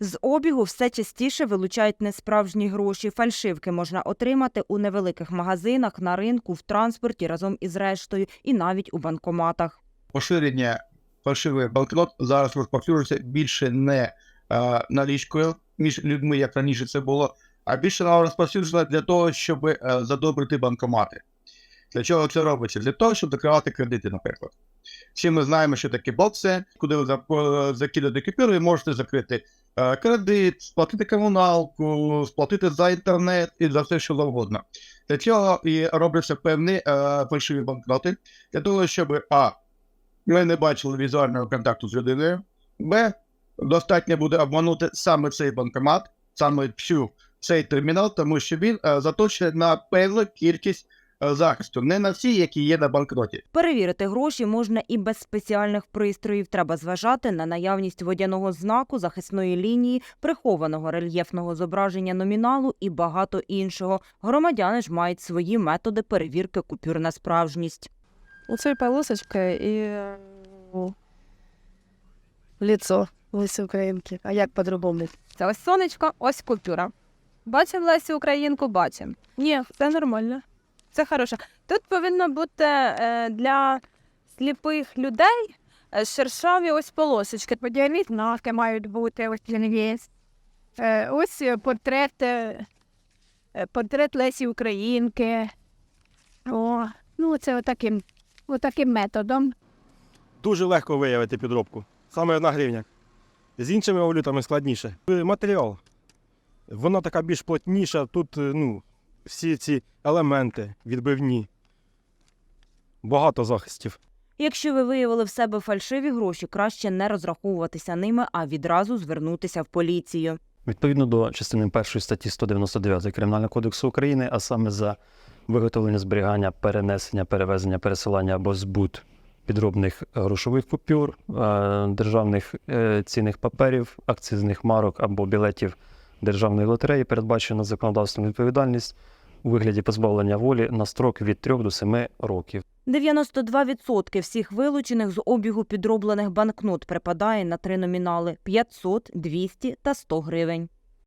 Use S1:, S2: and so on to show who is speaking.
S1: З обігу все частіше вилучають несправжні гроші. Фальшивки можна отримати у невеликих магазинах, на ринку, в транспорті разом із рештою і навіть у банкоматах.
S2: поширення фальшивих банкнот зараз розповсюджується більше не е, налічкою між людьми, як раніше це було, а більше вона розповсюджена для того, щоб е, задобрити банкомати. Для чого це робиться? Для того, щоб закривати кредити, наприклад. Всі ми знаємо, що таке бокси, куди ви за- закидати купюри, і можете закрити е, кредит, сплатити комуналку, сплатити за інтернет і за все, що завгодно. Для цього і робляться певні е, фальшиві банкноти, для того, щоб а. Ми не бачили візуального контакту з людиною. Б. Достатньо буде обманути саме цей банкомат, саме цю, цей термінал, тому що він е, заточений на певну кількість захисту, не на всі, які є на банкноті.
S1: Перевірити гроші можна і без спеціальних пристроїв. Треба зважати на наявність водяного знаку, захисної лінії, прихованого рельєфного зображення номіналу і багато іншого. Громадяни ж мають свої методи перевірки купюр на справжність.
S3: Оце полосочка і е, лицо Лисі Українки. А як по-другому?
S4: Це ось сонечко, ось купюра. Бачив Лесю Українку, бачив. Ні, це нормально. Це хороше. Тут повинно бути е, для сліпих людей е, шершаві ось полосочки.
S5: Подіальні знаки мають бути, ось він є. Е, ось портрет, портрет Лесі Українки. О, ну це отаким, отаким методом.
S6: дуже легко виявити підробку. Саме одна гривня. З іншими валютами складніше. Матеріал. Вона така більш плотніша. Тут ну, всі ці елементи відбивні. Багато захистів.
S1: Якщо ви виявили в себе фальшиві гроші, краще не розраховуватися ними, а відразу звернутися в поліцію.
S7: Відповідно до частини 1 статті 199 Кримінального кодексу України, а саме за виготовлення, зберігання, перенесення, перевезення, пересилання або збут підробних грошових купюр, е, державних е, цінних паперів, акцизних марок або білетів державної лотереї, передбачена законодавством відповідальність у вигляді позбавлення волі на строк від 3 до 7 років.
S1: 92% всіх вилучених з обігу підроблених банкнот припадає на три номінали – 500, 200 та 100 гривень.